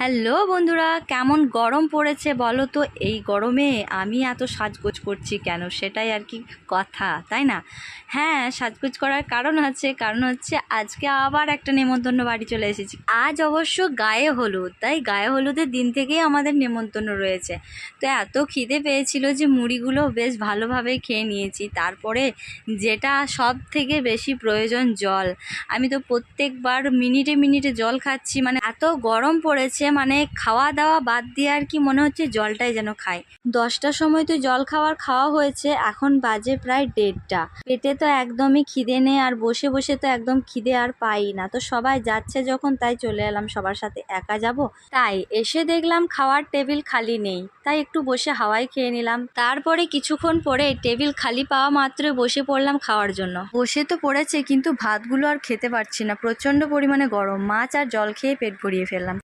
Hello বন্ধুরা, কেমন গরম পড়েছে বলো তো? এই গরমে আমি এত সাজগোজ করছি কেন? সেটাই আর কি কথা, তাই না? হ্যাঁ সাজগোজ করার কারণ আছে, কারণ হচ্ছে আজকে আবার একটা নেমন্তন্ন বাড়ি চলে এসেছি। আজ অবশ্য গায়ে হলুদ, তাই গায়ে হলুদের দিন থেকেই আমাদের নেমন্তন্ন রয়েছে। তো এত খিদে পেয়েছিল যে মুড়িগুলো বেশ ভালোভাবে খেয়ে নিয়েছি। তারপরে যেটা সব থেকে বেশি প্রয়োজন জল। আমি তো প্রত্যেকবার মিনিটে মিনিটে জল খাচ্ছি মানে এত গরম পড়েছে মানে খাওয়া দাওয়া বাদ দিয়ে আর কি মনে হচ্ছে জলটাই যেন খায়। দশটার সময় তো জল খাওয়ার খাওয়া হয়েছে, এখন বাজে প্রায় দেড়টা। পেটে তো একদমই খিদে নেই আর বসে বসে তো একদম খিদে আর পাই না। তো সবাই যাচ্ছে যখন, তাই চলে এলাম সবার সাথে। একা যাব? তাই, এসে দেখলাম খাওয়ার টেবিল খালি নেই। তাই একটু বসে হাওয়াই খেয়ে নিলাম। তারপরে কিছুক্ষণ পরে টেবিল খালি পাওয়া মাত্রই বসে পড়লাম খাওয়ার জন্য। বসে তো পড়েছে, কিন্তু ভাতগুলো আর খেতে পারছি না। প্রচণ্ড পরিমাণে গরম। মাছ আর জল খেয়ে পেট ভরিয়ে ফেললাম।